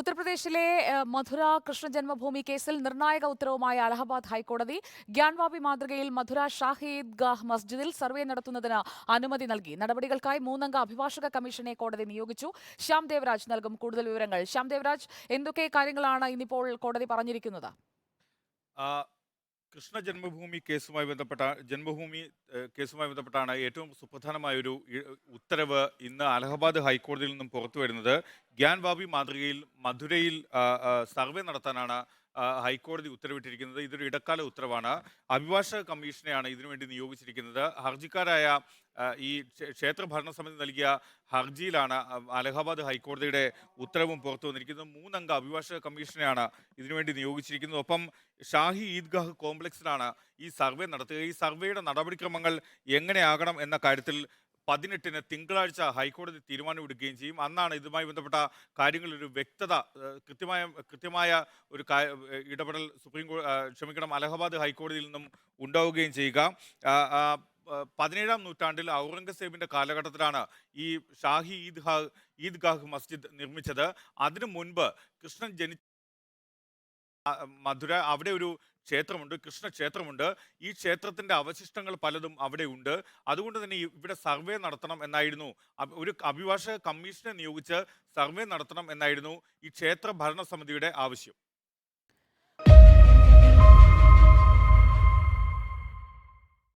ഉത്തർപ്രദേശിലെ മധുര കൃഷ്ണ ജന്മഭൂമി കേസിൽ നിർണായക ഉത്തരവുമായ അലഹബാദ് ഹൈക്കോടതി ഗ്യാൻവാബി മാതൃകയിൽ മധുര ഷാഹിദ് ഗാഹ് മസ്ജിദിൽ സർവേ നടത്തുന്നതിന് അനുമതി നൽകി. നടപടികൾക്കായി മൂന്നംഗ അഭിഭാഷക കമ്മീഷനെ കോടതി നിയോഗിച്ചു. ശ്യാം ദേവരാജ് നൽകും കൂടുതൽ വിവരങ്ങൾ. ശ്യാം ദേവരാജ് എന്തൊക്കെ കാര്യങ്ങളാണ് ഇന്നിപ്പോൾ കോടതി പറഞ്ഞിരിക്കുന്നത്? കൃഷ്ണ ജന്മഭൂമി കേസുമായി ബന്ധപ്പെട്ട ജന്മഭൂമി കേസുമായി ബന്ധപ്പെട്ടാണ് ഏറ്റവും സുപ്രധാനമായ ഒരു ഉത്തരവ് ഇന്ന് അലഹബാദ് ഹൈക്കോടതിയിൽ നിന്നും പുറത്തു വരുന്നത്. ഗ്യാൻവാബി മാതൃകയിൽ മധുരയിൽ സർവേ നടത്താനാണ് ഹൈക്കോടതി ഉത്തരവിട്ടിരിക്കുന്നത്. ഇതൊരു ഇടക്കാല ഉത്തരവാണ്. അഭിഭാഷക കമ്മീഷനെയാണ് ഇതിനുവേണ്ടി നിയോഗിച്ചിരിക്കുന്നത്. ഹർജിക്കാരായ ഈ ക്ഷേത്ര ഭരണ സമിതി നൽകിയ ഹർജിയിലാണ് അലഹബാദ് ഹൈക്കോടതിയുടെ ഉത്തരവും പുറത്തു വന്നിരിക്കുന്നത്. മൂന്നംഗ അഭിഭാഷക കമ്മീഷനെയാണ് ഇതിനുവേണ്ടി നിയോഗിച്ചിരിക്കുന്നത്. ഒപ്പം ഷാഹി ഈദ്ഗാഹ് കോംപ്ലക്സിലാണ് ഈ സർവേ നടത്തുക. ഈ സർവേയുടെ നടപടിക്രമങ്ങൾ എങ്ങനെയാകണം എന്ന കാര്യത്തിൽ പതിനെട്ടിന് തിങ്കളാഴ്ച ഹൈക്കോടതി തീരുമാനമെടുക്കുകയും ചെയ്യും. അന്നാണ് ഇതുമായി ബന്ധപ്പെട്ട കാര്യങ്ങളിൽ ഒരു വ്യക്തത കൃത്യമായ കൃത്യമായ ഒരു ഇടപെടൽ സുപ്രീം കോടതി ക്ഷമിക്കണം അലഹബാദ് ഹൈക്കോടതിയിൽ നിന്നും ഉണ്ടാവുകയും ചെയ്യുക. പതിനേഴാം നൂറ്റാണ്ടിൽ ഔറംഗസേബിന്റെ കാലഘട്ടത്തിലാണ് ഈ ഷാഹി ഈദ്ഗാഹ് ഈദ്ഗാഹ് മസ്ജിദ് നിർമ്മിച്ചത്. അതിനു മുൻപ് കൃഷ്ണൻ ജനി മധുര അവിടെ ഒരു ക്ഷേത്രമുണ്ട് കൃഷ്ണ ക്ഷേത്രമുണ്ട്. ഈ ക്ഷേത്രത്തിന്റെ അവശിഷ്ടങ്ങൾ പലതും അവിടെ ഉണ്ട്. അതുകൊണ്ട് തന്നെ ഇവിടെ സർവേ നടത്തണം എന്നായിരുന്നു. ഒരു അഭിഭാഷക കമ്മീഷനെ നിയോഗിച്ച് സർവേ നടത്തണം എന്നായിരുന്നു ഈ ക്ഷേത്ര ഭരണ സമിതിയുടെ ആവശ്യം.